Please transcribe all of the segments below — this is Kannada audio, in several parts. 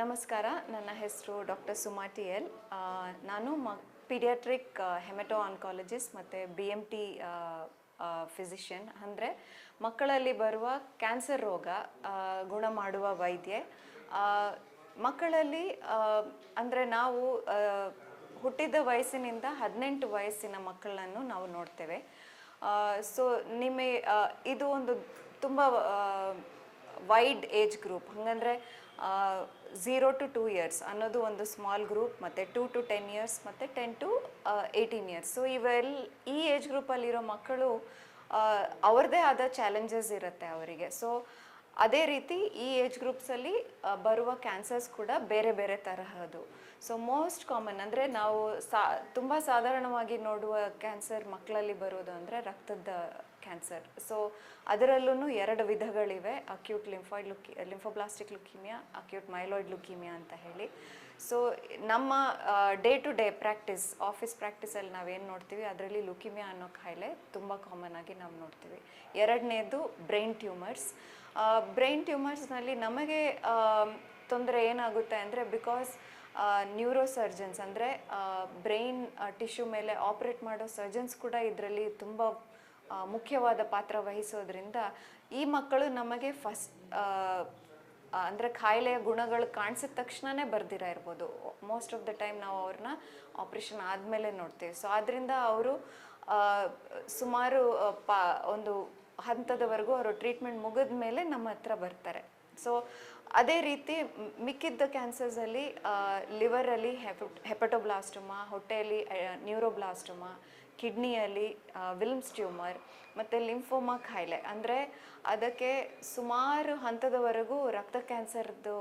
ನಮಸ್ಕಾರ, ನನ್ನ ಹೆಸರು ಡಾಕ್ಟರ್ ಸುಮಾ ಟಿ ಎಲ್. ನಾನು ಮ, ಪೀಡಿಯಾಟ್ರಿಕ್ ಹೆಮೆಟೋ ಆನ್ಕಾಲಜಿಸ್ಟ್ ಮತ್ತು ಬಿ ಎಂ ಟಿ ಫಿಸಿಷಿಯನ್. ಅಂದರೆ ಮಕ್ಕಳಲ್ಲಿ ಬರುವ ಕ್ಯಾನ್ಸರ್ ರೋಗ ಗುಣ ಮಾಡುವ ವೈದ್ಯೆ. ಮಕ್ಕಳಲ್ಲಿ ಅಂದರೆ ನಾವು ಹುಟ್ಟಿದ ವಯಸ್ಸಿನಿಂದ ಹದಿನೆಂಟು ವಯಸ್ಸಿನ ಮಕ್ಕಳನ್ನು ನಾವು ನೋಡ್ತೇವೆ. ಸೊ ನಿಮ್ಮ ಇದು ಒಂದು ತುಂಬ ವೈಡ್ ಏಜ್ ಗ್ರೂಪ್. ಹಾಗಂದ್ರೆ ಝೀರೋ ಟು ಟೂ ಇಯರ್ಸ್ ಅನ್ನೋದು ಒಂದು ಸ್ಮಾಲ್ ಗ್ರೂಪ್ ಮತ್ತು ಟೂ ಟು ಟೆನ್ ಇಯರ್ಸ್ ಮತ್ತು ten to eighteen years so ಇವೆಲ್, ಈ ಏಜ್ ಗ್ರೂಪಲ್ಲಿರೋ ಮಕ್ಕಳು ಅವ್ರದ್ದೇ ಆದ ಚಾಲೆಂಜಸ್ ಇರುತ್ತೆ ಅವರಿಗೆ. ಸೊ ಅದೇ ರೀತಿ ಈ ಏಜ್ ಗ್ರೂಪ್ಸಲ್ಲಿ ಬರುವ ಕ್ಯಾನ್ಸರ್ಸ್ ಕೂಡ ಬೇರೆ ಬೇರೆ ತರಹದು ಸೊ ಮೋಸ್ಟ್ ಕಾಮನ್ ಅಂದರೆ ನಾವು ಸಾ, ತುಂಬ ಸಾಧಾರಣವಾಗಿ ನೋಡುವ ಕ್ಯಾನ್ಸರ್ ಮಕ್ಕಳಲ್ಲಿ ಬರೋದು ಅಂದರೆ ರಕ್ತದ ಕ್ಯಾನ್ಸರ್ ಸೊ ಅದರಲ್ಲೂ ಎರಡು ವಿಧಗಳಿವೆ. Acute lymphoid ಲುಕಿ lymphoblastic leukaemia acute myeloid leukaemia ಅಂತ ಹೇಳಿ. ಸೊ ನಮ್ಮ day to day practice office ಪ್ರಾಕ್ಟೀಸಲ್ಲಿ ನಾವೇನು ನೋಡ್ತೀವಿ, ಅದರಲ್ಲಿ ಲುಕಿಮಿಯಾ ಅನ್ನೋ ಕಾಯಿಲೆ ತುಂಬ ಕಾಮನ್ ಆಗಿ ನಾವು ನೋಡ್ತೀವಿ. ಎರಡನೇದು ಬ್ರೈನ್ ಟ್ಯೂಮರ್ಸ್ ಬ್ರೈನ್ ಟ್ಯೂಮರ್ಸ್ನಲ್ಲಿ ನಮಗೆ ತೊಂದರೆ ಏನಾಗುತ್ತೆ ಅಂದರೆ ಬಿಕಾಸ್ ನ್ಯೂರೋ ಸರ್ಜನ್ಸ್ ಅಂದರೆ ಬ್ರೈನ್ ಟಿಶ್ಯೂ ಮೇಲೆ ಆಪ್ರೇಟ್ ಮಾಡೋ ಸರ್ಜನ್ಸ್ ಕೂಡ ಇದರಲ್ಲಿ ತುಂಬ ಮುಖ್ಯವಾದ ಪಾತ್ರ ವಹಿಸೋದ್ರಿಂದ ಈ ಮಕ್ಕಳು ನಮಗೆ ಫಸ್ಟ್ ಅಂದರೆ ಕಾಯಿಲೆಯ ಗುಣಗಳು ಕಾಣಿಸಿದ ತಕ್ಷಣನೇ ಬರ್ದಿರ ಇರ್ಬೋದು. ಮೋಸ್ಟ್ ಆಫ್ ದ ಟೈಮ್ ನಾವು ಅವ್ರನ್ನ ಆಪ್ರೇಷನ್ ಆದಮೇಲೆ ನೋಡ್ತೀವಿ. ಸೊ ಆದ್ದರಿಂದ ಅವರು ಸುಮಾರು ಪಾ, ಒಂದು ಹಂತದವರೆಗೂ ಅವರು ಟ್ರೀಟ್ಮೆಂಟ್ ಮುಗಿದ ಮೇಲೆ ನಮ್ಮ ಹತ್ರ ಬರ್ತಾರೆ. ಸೊ ಅದೇ ರೀತಿ ಮಿಕ್ಕಿದ್ದ ಕ್ಯಾನ್ಸರ್ಸಲ್ಲಿ ಲಿವರಲ್ಲಿ ಹೆಪ ಹೆಪಟೋಬ್ಲಾಸ್ಟೋಮಾ ಹೊಟ್ಟೆಯಲ್ಲಿ ನ್ಯೂರೋಬ್ಲಾಸ್ಟೊಮಾ ಕಿಡ್ನಿಯಲ್ಲಿ ವಿಲ್ಮ್ಸ್ ಟ್ಯೂಮರ್ ಮತ್ತು ಲಿಂಫೋಮಾ ಕಾಯಿಲೆ ಅಂದರೆ ಅದಕ್ಕೆ ಸುಮಾರು ಹಂತದವರೆಗೂ ರಕ್ತ ಕ್ಯಾನ್ಸರ್ದು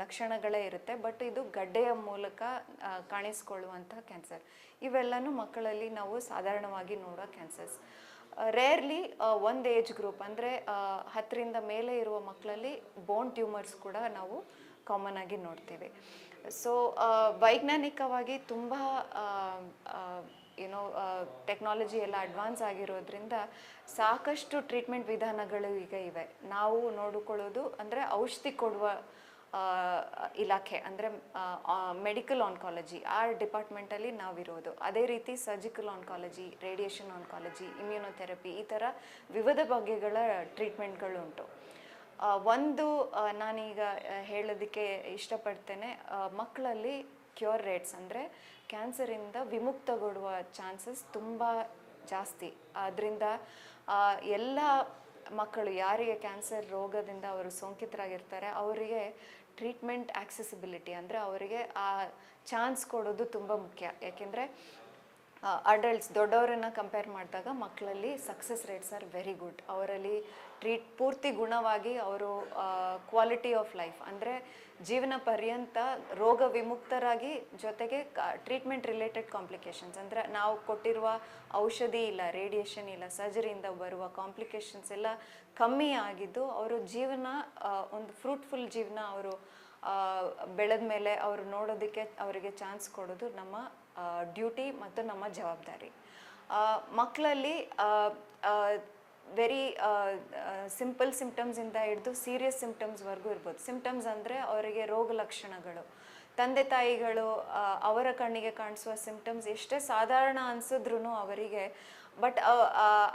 ಲಕ್ಷಣಗಳೇ ಇರುತ್ತೆ. ಬಟ್ ಇದು ಗಡ್ಡೆಯ ಮೂಲಕ ಕಾಣಿಸ್ಕೊಳ್ಳುವಂಥ ಕ್ಯಾನ್ಸರ್. ಇವೆಲ್ಲನೂ ಮಕ್ಕಳಲ್ಲಿ ನಾವು ಸಾಧಾರಣವಾಗಿ ನೋಡೋ ಕ್ಯಾನ್ಸರ್ಸ್. ರೇರ್ಲಿ ಒಂದು ಏಜ್ ಗ್ರೂಪ್. ಅಂದರೆ ಹತ್ತರಿಂದ ಮೇಲೆ ಇರುವ ಮಕ್ಕಳಲ್ಲಿ ಬೋನ್ ಟ್ಯೂಮರ್ಸ್ ಕೂಡ ನಾವು ಕಾಮನ್ ಆಗಿ ನೋಡ್ತೀವಿ. ಸೊ ವೈಜ್ಞಾನಿಕವಾಗಿ ತುಂಬ ಏನೋ ಟೆಕ್ನಾಲಜಿ ಎಲ್ಲ ಅಡ್ವಾನ್ಸ್ ಆಗಿರೋದ್ರಿಂದ ಸಾಕಷ್ಟು ಟ್ರೀಟ್ಮೆಂಟ್ ವಿಧಾನಗಳು ಈಗ ಇವೆ. ನಾವು ನೋಡಿಕೊಳ್ಳೋದು ಅಂದರೆ ಔಷಧಿ ಕೊಡುವ ಇಲಾಖೆ ಅಂದರೆ ಮೆಡಿಕಲ್ ಆನ್ಕಾಲಜಿ ಆ ಡಿಪಾರ್ಟ್ಮೆಂಟಲ್ಲಿ ನಾವಿರೋದು. ಅದೇ ರೀತಿ surgical oncology radiation oncology immunotherapy ಈ ಥರ ವಿವಿಧ ಬಗೆಗಳ ಟ್ರೀಟ್ಮೆಂಟ್ಗಳುಂಟು ಒಂದು ನಾನೀಗ ಹೇಳೋದಕ್ಕೆ ಇಷ್ಟಪಡ್ತೇನೆ ಮಕ್ಕಳಲ್ಲಿ ಕ್ಯೂರ್ ರೇಟ್ಸ್ ಅಂದರೆ ಕ್ಯಾನ್ಸರಿಂದ ವಿಮುಕ್ತಗೊಳ್ಳುವ ಚಾನ್ಸಸ್ ತುಂಬ ಜಾಸ್ತಿ. ಆದ್ದರಿಂದ ಎಲ್ಲ ಮಕ್ಕಳು ಯಾರಿಗೆ ಕ್ಯಾನ್ಸರ್ ರೋಗದಿಂದ ಅವರು ಸೋಂಕಿತರಾಗಿರ್ತಾರೆ, ಅವರಿಗೆ ಟ್ರೀಟ್ಮೆಂಟ್ ಆಕ್ಸೆಸಿಬಿಲಿಟಿ ಅಂದರೆ ಅವರಿಗೆ ಆ ಚಾನ್ಸ್ ಕೊಡೋದು ತುಂಬ ಮುಖ್ಯ. ಯಾಕೆಂದರೆ ಅಡಲ್ಟ್ಸ್ ದೊಡ್ಡವರನ್ನು ಕಂಪೇರ್ ಮಾಡಿದಾಗ ಮಕ್ಕಳಲ್ಲಿ success rates are very good ಅವರಲ್ಲಿ ಟ್ರೀಟ್ ಪೂರ್ತಿ ಗುಣವಾಗಿ ಅವರು ಕ್ವಾಲಿಟಿ ಆಫ್ ಲೈಫ್ ಅಂದರೆ ಜೀವನ ಪರ್ಯಂತ ರೋಗ ವಿಮುಕ್ತರಾಗಿ ಜೊತೆಗೆ ಟ್ರೀಟ್ಮೆಂಟ್ ರಿಲೇಟೆಡ್ ಕಾಂಪ್ಲಿಕೇಶನ್ಸ್ ಅಂದರೆ ನಾವು ಕೊಟ್ಟಿರುವ ಔಷಧಿ ಇಲ್ಲ ರೇಡಿಯೇಷನ್ ಇಲ್ಲ ಸರ್ಜರಿಯಿಂದ ಬರುವ ಕಾಂಪ್ಲಿಕೇಶನ್ಸ್ ಎಲ್ಲ ಕಮ್ಮಿ ಆಗಿದ್ದು ಅವರು ಜೀವನ ಒಂದು ಫ್ರೂಟ್ಫುಲ್ ಜೀವನ ಅವರು ಬೆಳೆದ ಮೇಲೆ ಅವರು ನೋಡೋದಕ್ಕೆ, ಅವರಿಗೆ ಚಾನ್ಸ್ ಕೊಡೋದು ನಮ್ಮ ಡ್ಯೂಟಿ ಮತ್ತು ನಮ್ಮ ಜವಾಬ್ದಾರಿ. ಮಕ್ಕಳಲ್ಲಿ ವೆರಿ ಸಿಂಪಲ್ ಸಿಂಪ್ಟಮ್ಸಿಂದ ಹಿಡಿದು ಸೀರಿಯಸ್ ಸಿಂಪ್ಟಮ್ಸ್ವರೆಗೂ ಇರ್ಬೋದು. ಸಿಂಪ್ಟಮ್ಸ್ ಅಂದರೆ ಅವರಿಗೆ ರೋಗ ಲಕ್ಷಣಗಳು. ತಂದೆ ತಾಯಿಗಳು ಅವರ ಕಣ್ಣಿಗೆ ಕಾಣಿಸುವ ಸಿಂಪ್ಟಮ್ಸ್ ಎಷ್ಟೇ ಸಾಧಾರಣ ಅನಿಸಿದ್ರು ಅವರಿಗೆ ಬಟ್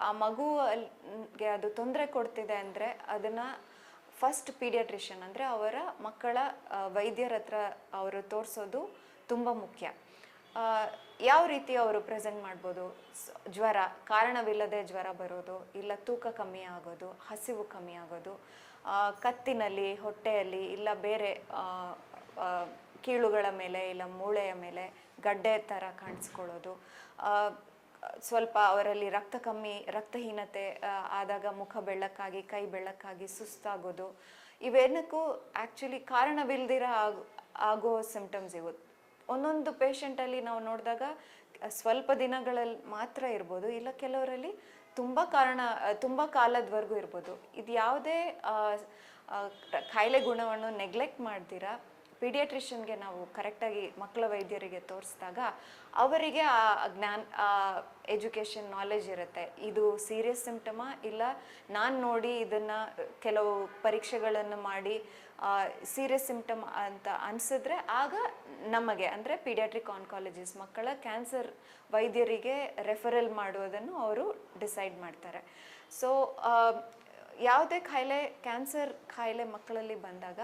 ಆ ಮಗುಗೆ ಅದು ತೊಂದರೆ ಕೊಡ್ತಿದೆ ಅಂದರೆ ಅದನ್ನು ಫಸ್ಟ್ ಪೀಡಿಯಾಟ್ರಿಷಿಯನ್ ಅಂದರೆ ಅವರ ಮಕ್ಕಳ ವೈದ್ಯರ ಹತ್ರ ಅವರು ತೋರಿಸೋದು ತುಂಬ ಮುಖ್ಯ. ಯಾವ ರೀತಿ ಅವರು ಪ್ರೆಸೆಂಟ್ ಮಾಡ್ಬೋದು? ಜ್ವರ, ಕಾರಣವಿಲ್ಲದೆ ಜ್ವರ ಬರೋದು, ಇಲ್ಲ ತೂಕ ಕಮ್ಮಿ ಆಗೋದು, ಹಸಿವು ಕಮ್ಮಿ ಆಗೋದು ಕತ್ತಿನಲ್ಲಿ, ಹೊಟ್ಟೆಯಲ್ಲಿ, ಇಲ್ಲ ಬೇರೆ ಕೀಳುಗಳ ಮೇಲೆ, ಇಲ್ಲ ಮೂಳೆಯ ಮೇಲೆ ಗಡ್ಡೆ ಥರ ಕಾಣಿಸ್ಕೊಳ್ಳೋದು ಸ್ವಲ್ಪ ಅವರಲ್ಲಿ ರಕ್ತ ಕಮ್ಮಿ, ರಕ್ತಹೀನತೆ ಆದಾಗ ಮುಖ ಬೆಳ್ಳಕ್ಕಾಗಿ, ಕೈ ಬೆಳ್ಳಕ್ಕಾಗಿ ಸುಸ್ತಾಗೋದು, ಇವೇನಕ್ಕೂ ಆ್ಯಕ್ಚುಲಿ ಕಾರಣವಿಲ್ದಿರ ಆಗ ಆಗೋ ಸಿಂಪ್ಟಮ್ಸ್ ಇವು. ಒಂದೊಂದು ಪೇಷಂಟಲ್ಲಿ ನಾವು ನೋಡಿದಾಗ ಸ್ವಲ್ಪ ದಿನಗಳಲ್ಲಿ ಮಾತ್ರ ಇರ್ಬೋದು. ಇಲ್ಲ ಕೆಲವರಲ್ಲಿ ತುಂಬ ಕಾರಣ ತುಂಬ ಕಾಲದವರೆಗೂ ಇರ್ಬೋದು. ಇದು ಯಾವುದೇ ಕಾಯಿಲೆ ಗುಣವನ್ನು ನೆಗ್ಲೆಕ್ಟ್ ಮಾಡ್ದಿರಾ ಪೀಡಿಯಾಟ್ರಿಷಿಯನ್ಗೆ ನಾವು ಕರೆಕ್ಟಾಗಿ ಮಕ್ಕಳ ವೈದ್ಯರಿಗೆ ತೋರಿಸಿದಾಗ ಅವರಿಗೆ ಆ ಜ್ಞಾನ ಎಜುಕೇಷನ್ ನಾಲೆಜ್ ಇರುತ್ತೆ. ಇದು ಸೀರಿಯಸ್ ಸಿಂಪ್ಟಮಾ ಇಲ್ಲ, ನಾನು ನೋಡಿ ಇದನ್ನು ಕೆಲವು ಪರೀಕ್ಷೆಗಳನ್ನು ಮಾಡಿ ಸೀರಿಯಸ್ ಸಿಂಪ್ಟಮ್ ಅಂತ ಅನಿಸಿದ್ರೆ ಆಗ ನಮಗೆ, ಅಂದರೆ ಪೀಡಿಯಾಟ್ರಿಕ್ ಆನ್ಕಾಲಜಿಸ್ಟ್ ಮಕ್ಕಳ ಕ್ಯಾನ್ಸರ್ ವೈದ್ಯರಿಗೆ ರೆಫರಲ್ ಮಾಡುವುದನ್ನು ಅವರು ಡಿಸೈಡ್ ಮಾಡ್ತಾರೆ. ಸೊ ಯಾವುದೇ ಖಾಯಿಲೆ, ಕ್ಯಾನ್ಸರ್ ಖಾಯಿಲೆ ಮಕ್ಕಳಲ್ಲಿ ಬಂದಾಗ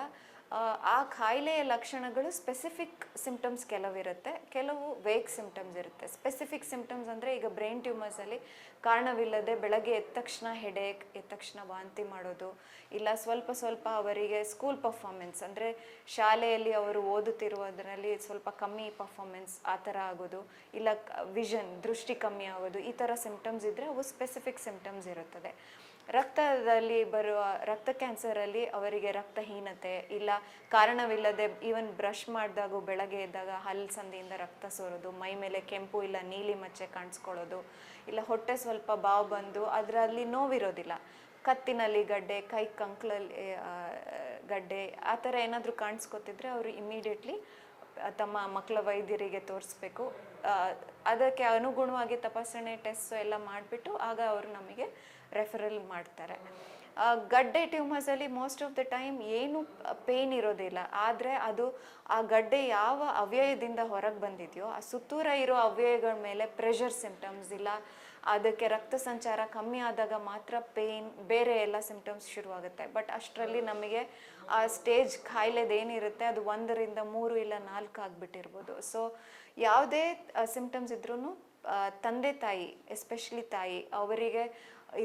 ಆ, ಕಾಯಿಲೆಯ ಲಕ್ಷಣಗಳು ಸ್ಪೆಸಿಫಿಕ್ ಸಿಂಪ್ಟಮ್ಸ್ ಕೆಲವಿರುತ್ತೆ. ಕೆಲವು ವೇಗ್ ಸಿಂಪ್ಟಮ್ಸ್ ಇರುತ್ತೆ. ಸ್ಪೆಸಿಫಿಕ್ ಸಿಂಪ್ಟಮ್ಸ್ ಅಂದರೆ ಈಗ ಬ್ರೈನ್ ಟ್ಯೂಮರ್ಸಲ್ಲಿ ಕಾರಣವಿಲ್ಲದೆ ಬೆಳಗ್ಗೆ ಎದ್ದ ತಕ್ಷಣ ಹೆಡೇಕ್ ಎದ್ದ ತಕ್ಷಣ ವಾಂತಿ ಮಾಡೋದು ಇಲ್ಲ ಸ್ವಲ್ಪ ಸ್ವಲ್ಪ ಅವರಿಗೆ ಸ್ಕೂಲ್ ಪರ್ಫಾರ್ಮೆನ್ಸ್ ಅಂದರೆ ಶಾಲೆಯಲ್ಲಿ ಅವರು ಓದುತ್ತಿರುವುದರಲ್ಲಿ ಸ್ವಲ್ಪ ಕಮ್ಮಿ ಪರ್ಫಾರ್ಮೆನ್ಸ್ ಆ ಥರ ಆಗೋದು ಇಲ್ಲ ವಿಷನ್ ದೃಷ್ಟಿ ಕಮ್ಮಿ ಆಗೋದು ಈ ಥರ ಸಿಂಪ್ಟಮ್ಸ್ ಇದ್ದರೆ ಅವು ಸ್ಪೆಸಿಫಿಕ್ ಸಿಂಪ್ಟಮ್ಸ್ ಇರುತ್ತದೆ. ರಕ್ತದಲ್ಲಿ ಬರುವ ರಕ್ತ ಕ್ಯಾನ್ಸರಲ್ಲಿ ಅವರಿಗೆ ರಕ್ತಹೀನತೆ ಇಲ್ಲ. ಕಾರಣವಿಲ್ಲದೆ ಈವನ್ ಬ್ರಷ್ ಮಾಡಿದಾಗ ಬೆಳಗ್ಗೆ ಎದ್ದಾಗ ಹಲ್ ಸಂದಿಯಿಂದ ರಕ್ತ ಸೋರೋದು ಮೈ ಮೇಲೆ ಕೆಂಪು ಇಲ್ಲ ನೀಲಿ ಮಚ್ಚೆ ಕಾಣಿಸ್ಕೊಳ್ಳೋದು ಇಲ್ಲ ಹೊಟ್ಟೆ ಸ್ವಲ್ಪ ಬಾವು ಬಂದು ಅದರಲ್ಲಿ ನೋವಿರೋದಿಲ್ಲ. ಕತ್ತಿನಲ್ಲಿ ಗಡ್ಡೆ ಕೈ ಕಂಕ್ಳಲ್ಲಿ ಆ, ಗಡ್ಡೆ ಆ ಥರ ಏನಾದರೂ ಕಾಣಿಸ್ಕೊತಿದ್ರೆ ಅವರು ಇಮಿಡಿಯೇಟ್ಲಿ ತಮ್ಮ ಮಕ್ಕಳ ವೈದ್ಯರಿಗೆ ತೋರಿಸ್ಬೇಕು. ಅದಕ್ಕೆ ಅನುಗುಣವಾಗಿ ತಪಾಸಣೆ ಟೆಸ್ಟ್ ಎಲ್ಲ ಮಾಡಿಬಿಟ್ಟು ಆಗ ಅವರು ನಮಗೆ ರೆಫರಲ್ ಮಾಡ್ತಾರೆ. ಗಡ್ಡೆ ಟ್ಯೂಮರ್ಸಲ್ಲಿ ಮೋಸ್ಟ್ ಆಫ್ ದ ಟೈಮ್ ಏನು ಪೇನ್ ಇರೋದಿಲ್ಲ. ಆದರೆ ಅದು ಆ ಗಡ್ಡೆ ಯಾವ ಅವ್ಯಯದಿಂದ ಹೊರಗೆ ಬಂದಿದೆಯೋ, ಆ ಸುತ್ತೂರ ಇರೋ ಅವ್ಯಯಗಳ ಮೇಲೆ ಪ್ರೆಷರ್ ಸಿಂಪ್ಟಮ್ಸ್ ಇಲ್ಲ ಅದಕ್ಕೆ ರಕ್ತ ಸಂಚಾರ ಕಮ್ಮಿ ಆದಾಗ ಮಾತ್ರ ಪೇನ್ ಬೇರೆ ಎಲ್ಲ ಸಿಂಪ್ಟಮ್ಸ್ ಶುರುವಾಗುತ್ತೆ. ಬಟ್ ಅಷ್ಟರಲ್ಲಿ ನಮಗೆ ಆ ಸ್ಟೇಜ್ ಖಾಯಿಲೆದು ಏನಿರುತ್ತೆ ಅದು ಒಂದರಿಂದ ಮೂರು ಇಲ್ಲ ನಾಲ್ಕು ಆಗಿಬಿಟ್ಟಿರ್ಬೋದು. ಸೊ ಯಾವುದೇ ಸಿಂಪ್ಟಮ್ಸ್ ಇದ್ರೂ ತಂದೆ ತಾಯಿ ಎಸ್ಪೆಷಲಿ ತಾಯಿ, ಅವರಿಗೆ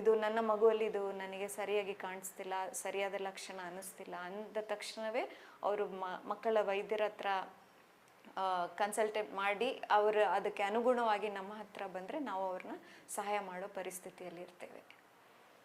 ಇದು ನನ್ನ ಮಗುವಲ್ಲಿ ಇದು ನನಗೆ ಸರಿಯಾಗಿ ಕಾಣಿಸ್ತಿಲ್ಲ, ಸರಿಯಾದ ಲಕ್ಷಣ ಅನ್ನಿಸ್ತಿಲ್ಲ ಅಂದ ತಕ್ಷಣವೇ ಅವರು ಮಕ್ಕಳ ವೈದ್ಯರ ಹತ್ರ ಕನ್ಸಲ್ಟೇಟ್ ಮಾಡಿ ಅವರು ಅದಕ್ಕೆ ಅನುಗುಣವಾಗಿ ನಮ್ಮ ಹತ್ರ ಬಂದರೆ ನಾವು ಅವ್ರನ್ನ ಸಹಾಯ ಮಾಡೋ ಪರಿಸ್ಥಿತಿಯಲ್ಲಿ ಇರ್ತೇವೆ